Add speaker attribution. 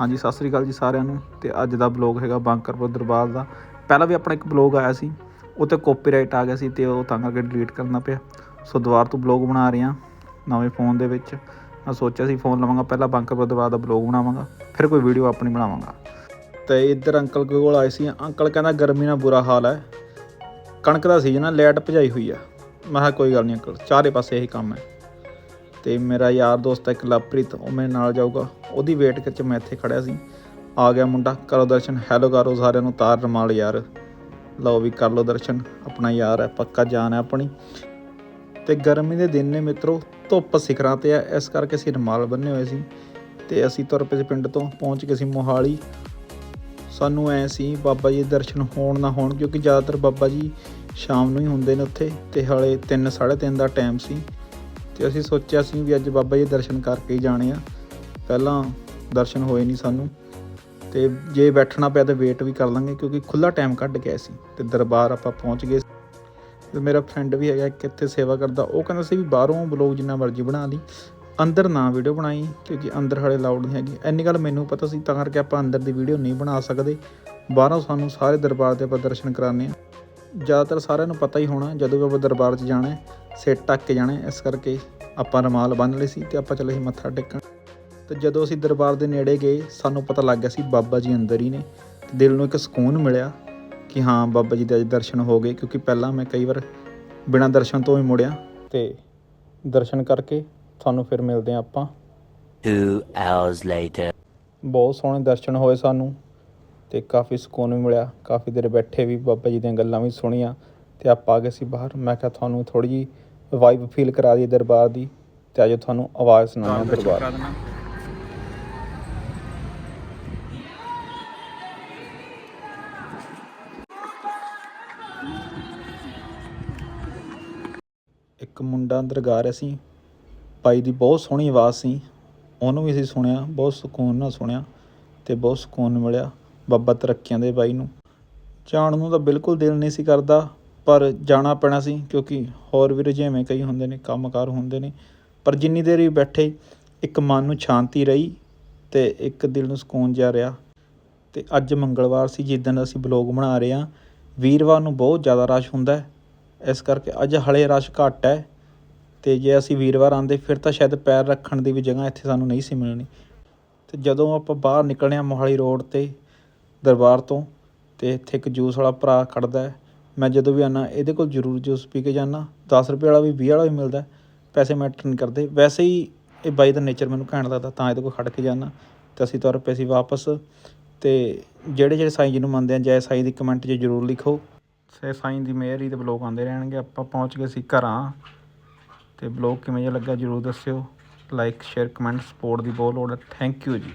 Speaker 1: ਹਾਂਜੀ, ਸਤਿ ਸ੍ਰੀ ਅਕਾਲ ਜੀ ਸਾਰਿਆਂ ਨੂੰ। ਤੇ ਅੱਜ ਦਾ ਬਲੌਗ ਹੈਗਾ ਬਾਂਕਰਪੁਰ ਦਰਬਾਰ ਦਾ। ਪਹਿਲਾਂ ਵੀ ਆਪਣਾ ਇੱਕ ਬਲੌਗ ਆਇਆ ਸੀ ਉਹ ਤੇ ਕਾਪੀਰਾਈਟ ਆ ਗਿਆ ਸੀ ਤੇ ਉਹ ਤਾਂ ਕਰਕੇ ਡਿਲੀਟ ਕਰਨਾ ਪਿਆ। ਸੋ ਦੁਬਾਰਾ ਤੋਂ ਬਲੌਗ ਬਣਾ ਰਹੇ ਹਾਂ, ਨਵੇਂ ਫੋਨ ਦੇ ਵਿੱਚ। ਮੈਂ ਸੋਚਿਆ ਸੀ ਫੋਨ ਲਵਾਂਗਾ, ਪਹਿਲਾਂ ਬਾਂਕਰਪੁਰ ਦਰਬਾਰ ਦਾ ਬਲੌਗ ਬਣਾਵਾਂਗਾ, ਫਿਰ ਕੋਈ ਵੀਡੀਓ ਆਪਣੀ ਬਣਾਵਾਂਗਾ। ਤੇ ਇੱਧਰ ਅੰਕਲ ਕੋਲ ਆਏ ਸੀ, ਅੰਕਲ ਕਹਿੰਦਾ ਗਰਮੀ ਨਾਲ ਬੁਰਾ ਹਾਲ ਹੈ। ਕਣਕ ਦਾ ਸੀਜ਼ਨ ਆ ਲੈਟ ਭਜਾਈ ਹੋਈ ਆ ਮੈਂ ਕਿਹਾ ਕੋਈ ਗੱਲ ਨਹੀਂ ਅੰਕਲ, ਚਾਰੇ ਪਾਸੇ ਇਹੀ ਕੰਮ ਹੈ। ਤੇ ਮੇਰਾ ਯਾਰ ਦੋਸਤ ਹੈ ਇੱਕ ਲਵਪ੍ਰੀਤ, ਉਹ ਮੇਰੇ ਨਾਲ ਜਾਊਗਾ। ਉਹਦੀ ਵੇਟ ਵਿੱਚ ਮੈਂ ਇੱਥੇ ਖੜਿਆ ਸੀ। ਆ ਗਿਆ ਮੁੰਡਾ, ਕਰੋ ਦਰਸ਼ਨ। ਹੈਲੋ ਕਰੋ ਸਾਰਿਆਂ ਨੂੰ, ਤਾਰ ਰਮਾਲ ਯਾਰ। ਲਓ ਵੀ ਕਰ ਲਓ ਦਰਸ਼ਨ। ਆਪਣਾ ਯਾਰ ਹੈ, ਪੱਕਾ ਜਾਨ ਹੈ ਆਪਣੀ। ਤੇ ਗਰਮੀ ਦੇ ਦਿਨ ਨੇ ਮਿੱਤਰੋ, ਧੁੱਪ ਸਿਖਰਾਂ ਤੇ ਆ ਇਸ ਕਰਕੇ ਅਸੀਂ ਰਮਾਲ ਬੰਨੇ ਹੋਏ ਸੀ। ਤੇ ਅਸੀਂ ਤੁਰ ਪਏ ਪਿੰਡ ਤੋਂ, ਪਹੁੰਚ ਗਏ ਸੀ ਮੋਹਾਲੀ। ਸਾਨੂੰ ਐ ਸੀ, ਬਾਬਾ ਜੀ ਦੇ ਦਰਸ਼ਨ ਹੋਣ ਨਾ ਹੋਣ, ਕਿਉਂਕਿ ਜ਼ਿਆਦਾਤਰ ਬਾਬਾ ਜੀ ਸ਼ਾਮ ਨੂੰ ਹੀ ਹੁੰਦੇ ਨੇ ਉੱਥੇ। ਤੇ ਹਲੇ 3 3:30 ਦਾ ਟਾਈਮ ਸੀ। ਤੇ ਅਸੀਂ ਸੋਚਿਆ ਸੀ ਵੀ ਅੱਜ ਬਾਬਾ ਜੀ ਦੇ ਦਰਸ਼ਨ ਕਰਕੇ ਹੀ ਜਾਣੇ ਆ। ਪਹਿਲਾਂ ਦਰਸ਼ਨ ਹੋਏ ਨਹੀਂ ਸਾਨੂੰ। ਤੇ ਜੇ ਬੈਠਣਾ ਪਿਆ ਤਾਂ ਵੇਟ ਵੀ ਕਰ ਲਾਂਗੇ ਕਿਉਂਕਿ ਖੁੱਲਾ ਟਾਈਮ ਕੱਢ ਗਿਆ ਸੀ ਤੇ ਦਰਬਾਰ ਆਪਾਂ ਪਹੁੰਚ ਗਏ ਤੇ ਮੇਰਾ ਫਰੈਂਡ ਵੀ ਹੈਗਾ ਕਿੱਥੇ ਸੇਵਾ ਕਰਦਾ, ਉਹ ਕਹਿੰਦਾ ਸੀ ਵੀ ਬਾਹਰੋਂ ਬਲੌਗ ਜਿੰਨਾ ਮਰਜ਼ੀ ਬਣਾ ਲਈ। ਅੰਦਰ ਨਾ ਵੀਡੀਓ ਬਣਾਈ, ਕਿਉਂਕਿ ਅੰਦਰ ਹਲੇ ਲਾਊਡ ਨਹੀਂ ਹੈਗੀ। ਇੰਨੀ ਗੱਲ ਮੈਨੂੰ ਪਤਾ ਸੀ, ਤਾਂ ਕਰਕੇ ਆਪਾਂ ਅੰਦਰ ਦੀ ਵੀਡੀਓ ਨਹੀਂ ਬਣਾ ਸਕਦੇ। ਬਾਹਰੋਂ ਸਾਨੂੰ ਸਾਰੇ ਦਰਬਾਰ ਦੇ ਆਪਾਂ ਦਰਸ਼ਨ ਕਰਾਣੇ ਆ ਜ਼ਿਆਦਾਤਰ ਸਾਰਿਆਂ ਨੂੰ ਪਤਾ ਹੀ ਹੋਣਾ ਜਦੋਂ ਵੀ ਆਪਾਂ ਦਰਬਾਰ 'ਚ ਜਾਣਾ ਸਿਰ ਢੱਕ ਕੇ ਜਾਣਾ ਇਸ ਕਰਕੇ ਆਪਾਂ ਰਮਾਲ ਬੰਨ੍ਹ ਲਏ ਸੀ ਤੇ ਆਪਾਂ ਚੱਲੇ ਸੀ ਮੱਥਾ ਟੇਕਣ। ਤੇ ਜਦੋਂ ਅਸੀਂ ਦਰਬਾਰ ਦੇ ਨੇੜੇ ਗਏ ਸਾਨੂੰ ਪਤਾ ਲੱਗ ਗਿਆ ਸੀ ਬਾਬਾ ਜੀ ਅੰਦਰ ਹੀ ਨੇ। ਤੇ ਦਿਲ ਨੂੰ ਇੱਕ ਸਕੂਨ ਮਿਲਿਆ ਕਿ ਹਾਂ ਬਾਬਾ ਜੀ ਦੇ ਅੱਜ ਦਰਸ਼ਨ ਹੋ ਗਏ ਕਿਉਂਕਿ ਪਹਿਲਾਂ ਮੈਂ ਕਈ ਵਾਰ ਬਿਨਾਂ ਦਰਸ਼ਨ ਤੋਂ ਹੀ ਮੁੜਿਆ। ਤੇ ਦਰਸ਼ਨ ਕਰਕੇ ਤੁਹਾਨੂੰ ਫਿਰ ਮਿਲਦੇ ਹਾਂ ਆਪਾਂ।
Speaker 2: Two hours later.
Speaker 1: ਬਹੁਤ ਸੋਹਣੇ ਦਰਸ਼ਨ ਹੋਏ ਸਾਨੂੰ। ਅਤੇ ਕਾਫੀ ਸਕੂਨ ਵੀ ਮਿਲਿਆ, ਕਾਫੀ ਦੇਰ ਬੈਠੇ ਵੀ ਬਾਬਾ ਜੀ ਦੀਆਂ ਗੱਲਾਂ ਵੀ ਸੁਣੀਆਂ ਅਤੇ ਆਪਾਂ ਆ ਗਏ ਸੀ ਬਾਹਰ। ਮੈਂ ਕਿਹਾ ਤੁਹਾਨੂੰ ਥੋੜ੍ਹੀ ਜਿਹੀ ਵਾਈਬ ਫੀਲ ਕਰਾ ਦਈਏ ਦਰਬਾਰ ਦੀ ਅਤੇ ਅੱਜ ਤੁਹਾਨੂੰ ਆਵਾਜ਼ ਸੁਣਾਉਂਦਾ ਦਰਬਾਰ ਇੱਕ ਮੁੰਡਾ ਅੰਦਰ ਗਾ ਰਿਹਾ ਸੀ। ਭਾਈ ਦੀ ਬਹੁਤ ਸੋਹਣੀ ਆਵਾਜ਼ ਸੀ। ਉਹਨੂੰ ਵੀ ਅਸੀਂ ਸੁਣਿਆ, ਬਹੁਤ ਸਕੂਨ ਨਾਲ ਸੁਣਿਆ ਤੇ ਬਹੁਤ ਸਕੂਨ ਮਿਲਿਆ। ਬਾਬਾ ਤਰੱਕੀਆਂ ਦੇ ਬਾਈ ਨੂੰ। ਜਾਣ ਨੂੰ ਤਾਂ ਬਿਲਕੁਲ ਦਿਲ ਨਹੀਂ ਸੀ ਕਰਦਾ, ਪਰ ਜਾਣਾ ਪੈਣਾ ਸੀ, ਕਿਉਂਕਿ ਹੋਰ ਵੀ ਰੁਝੇਵੇਂ ਕਈ ਹੁੰਦੇ ਨੇ, ਕੰਮਕਾਰ ਹੁੰਦੇ ਨੇ। ਪਰ ਜਿੰਨੀ ਦੇਰ ਵੀ ਬੈਠੇ, ਇੱਕ ਮਨ ਨੂੰ ਸ਼ਾਂਤੀ ਰਹੀ ਤੇ ਇੱਕ ਦਿਲ ਨੂੰ ਸਕੂਨ ਜਿਹਾ ਰਿਹਾ। ਤੇ ਅੱਜ ਮੰਗਲਵਾਰ ਸੀ, ਜਿਸ ਦਿਨ ਅਸੀਂ ਬਲੌਗ ਬਣਾ ਰਹੇ ਹਾਂ, ਵੀਰਵਾਰ ਨੂੰ ਬਹੁਤ ਜ਼ਿਆਦਾ ਰਸ਼ ਹੁੰਦਾ ਇਸ ਕਰਕੇ ਅੱਜ ਹਲੇ ਰਸ਼ ਘੱਟ ਹੈ। ਤੇ ਜੇ ਅਸੀਂ ਵੀਰਵਾਰ ਆਂਦੇ ਫਿਰ ਤਾਂ ਸ਼ਾਇਦ ਪੈਰ ਰੱਖਣ ਦੀ ਵੀ ਜਗ੍ਹਾ ਇੱਥੇ ਸਾਨੂੰ ਨਹੀਂ ਸੀ ਮਿਲਣੀ। ਤੇ ਜਦੋਂ ਆਪਾਂ ਬਾਹਰ ਨਿਕਲਿਆ ਮੋਹਾਲੀ ਰੋਡ ਤੇ ਦਰਬਾਰ ਤੋਂ ਅਤੇ ਇੱਥੇ ਇੱਕ ਜੂਸ ਵਾਲਾ ਭਰਾ ਖੜਦਾ ਮੈਂ ਜਦੋਂ ਵੀ ਆਉਂਦਾ, ਇਹਦੇ ਕੋਲ ਜ਼ਰੂਰ ਜੂਸ ਪੀ ਕੇ ਜਾਂਦਾ। ਦਸ ਰੁਪਏ ਵਾਲਾ ਵੀ 20 ਵਾਲਾ ਵੀ ਮਿਲਦਾ ਪੈਸੇ ਮੈਟਰ ਨਹੀਂ ਕਰਦੇ। ਵੈਸੇ ਹੀ ਇਹ ਬਾਈ ਦਾ ਨੇਚਰ ਮੈਨੂੰ ਘੈਂਟ ਲੱਗਦਾ, ਤਾਂ ਇਹਦੇ ਕੋਲ ਖੜ੍ਹ ਕੇ ਜਾਂਦਾ। ਅਤੇ ਅਸੀਂ ਤੁਰ ਪਏ ਸੀ ਵਾਪਸ ਅਤੇ ਜਿਹੜੇ ਜਿਹੜੇ ਸਾਈਂ ਜੀ ਨੂੰ ਮੰਨਦੇ ਆ, ਜੈ ਸਾਈਂ ਦੀ ਕਮੈਂਟ 'ਚ ਜ਼ਰੂਰ ਲਿਖੋ। ਸੇ ਸਾਈਂ ਦੀ ਮਿਹਰ ਹੀ ਤੇ ਬਲੌਗ ਆਉਂਦੇ ਰਹਿਣਗੇ। ਆਪਾਂ ਪਹੁੰਚ ਗਏ ਸੀ ਘਰਾਂ। ਤੇ ਬਲੌਗ ਕਿਵੇਂ ਜਿਹਾ ਲੱਗਾ ਜਰੂਰ ਦੱਸਿਓ। ਲਾਈਕ, ਸ਼ੇਅਰ, ਕਮੈਂਟ, ਸਪੋਰਟ ਦੀ ਬਹੁਤ ਲੋੜ ਹੈ। ਥੈਂਕ ਯੂ ਜੀ।